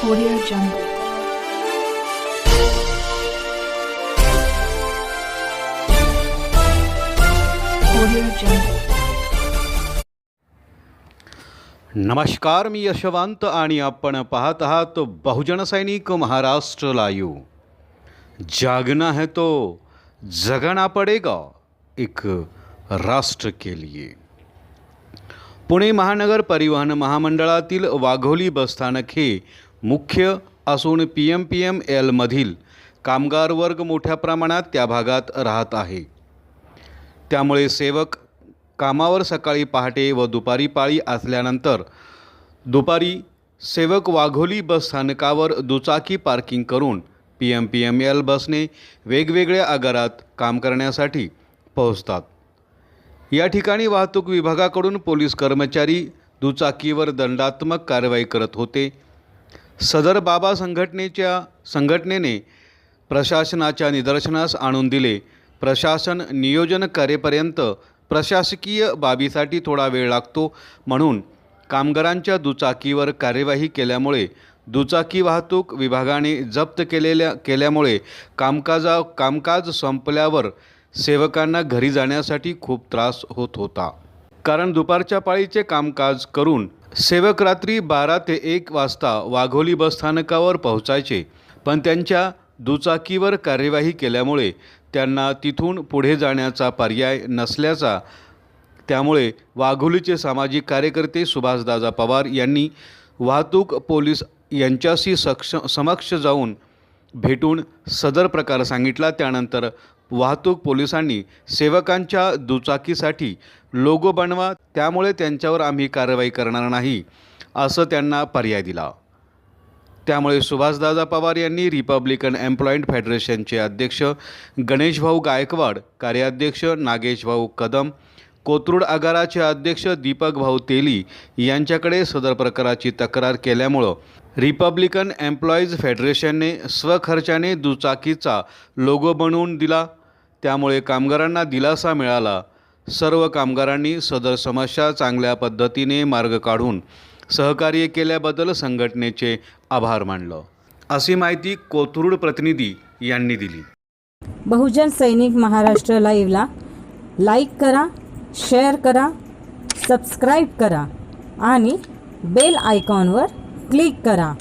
Audio Jungle. Audio Jungle. नमस्कार मी यशवंत आणि आपण पाहत आहात बहुजन सैनिक महाराष्ट्र लायू जागना है तो जगना पडेगा एक राष्ट्र के लिए पुणे महानगर परिवहन महामंडळातील वाघोली बसस्थानक हे मुख्य असून पी एम पी एम एलमधील कामगार वर्ग मोठ्या प्रमाणात त्या भागात राहत आहे. त्यामुळे सेवक कामावर सकाळी पहाटे व दुपारी पाळी असल्यानंतर दुपारी सेवक वाघोली बस स्थानकावर दुचाकी पार्किंग करून P M P M L बसने वेगवेगळ्या आगारात काम करण्यासाठी पोहोचतात. या ठिकाणी वाहतूक विभागाकडून पोलीस कर्मचारी दुचाकीवर दंडात्मक कारवाई करत होते. सदर बाबा संघटनेच्या संघटनेने प्रशासनाच्या निदर्शनास आणून दिले. प्रशासन नियोजन करेपर्यंत प्रशासकीय बाबीसाठी थोडा वेळ लागतो. म्हणून कामगारांच्या दुचाकीवर कार्यवाही केल्यामुळे दुचाकी वाहतूक विभागाने जप्त केलेल्या केल्यामुळे कामकाजा कामकाज संपल्यावर सेवकांना घरी जाण्यासाठी खूप त्रास होत होता. कारण दुपारच्या पाळीचे कामकाज करून सेवक रात्री बारा ते एक वाजता वाघोली बसस्थानकावर पोहोचायचे. पण त्यांच्या दुचाकीवर कार्यवाही केल्यामुळे त्यांना तिथून पुढे जाण्याचा पर्याय नसल्याचा त्यामुळे वाघोलीचे सामाजिक कार्यकर्ते सुभाषदादा पवार यांनी वाहतूक पोलीस यांच्याशी सक्ष समक्ष जाऊन भेटून सदर प्रकार सांगितला. त्यानंतर वाहतूक पोलिसांनी सेवकांच्या दुचाकीसाठी लोगो बनवा त्यामुळे त्यांच्यावर आम्ही कारवाई करणार नाही असं त्यांना पर्याय दिला. त्यामुळे सुभाषदादा पवार यांनी रिपब्लिकन एम्प्लॉईंट फेडरेशनचे अध्यक्ष गणेशभाऊ गायकवाड कार्याध्यक्ष नागेशभाऊ कदम कोथरूड आगाराचे अध्यक्ष दीपक भाऊ तेली यांच्याकडे सदर प्रकाराची तक्रार केल्यामुळं रिपब्लिकन एम्प्लॉईज फेडरेशनने स्वखर्चाने दुचाकीचा लोगो बनवून दिला. त्यामुळे कामगारांना दिलासा मिळाला. सर्व कामगारांनी सदर समस्या चांगल्या पद्धतीने मार्ग काढून सहकार्य केल्याबद्दल संघटनेचे आभार मानलं. अशी माहिती कोथरूड प्रतिनिधी यांनी दिली. बहुजन सैनिक महाराष्ट्र लाईव्हला लाईक करा शेअर करा सबस्क्राईब करा आणि बेल आयकॉनवर क्लिक करा.